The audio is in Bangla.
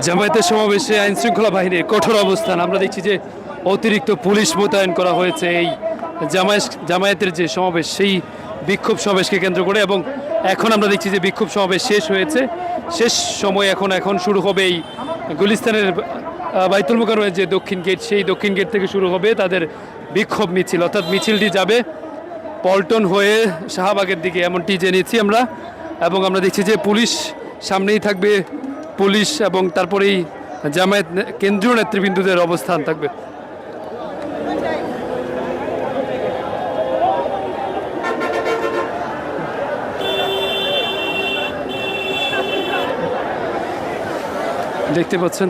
জামায়াতের সমাবেশে আইন শৃঙ্খলা বাহিনীর কঠোর অবস্থান। আমরা দেখছি যে অতিরিক্ত পুলিশ মোতায়েন করা হয়েছে। এই জামায়াত জামায়াতের যে সমাবেশ, সেই বিক্ষোভ সমাবেশকে কেন্দ্র করে এবং এখন আমরা দেখছি যে বিক্ষোভ সমাবেশ শেষ হয়েছে। শেষ সময় এখন এখন শুরু হবে এই গুলিস্তানের বাইতুল মোকারমের যে দক্ষিণ গেট, সেই দক্ষিণ গেট থেকে শুরু হবে তাদের বিক্ষোভ মিছিল। অর্থাৎ মিছিলটি যাবে পল্টন হয়ে শাহবাগের দিকে। এমনটি জেনেছি আমরা। এবং আমরা দেখছি যে পুলিশ সামনেই থাকবে পুলিশ এবং তারপরেই জামায়াত কেন্দ্রীয় নেতৃবৃন্দদের অবস্থান থাকবে। দেখতে পাচ্ছেন?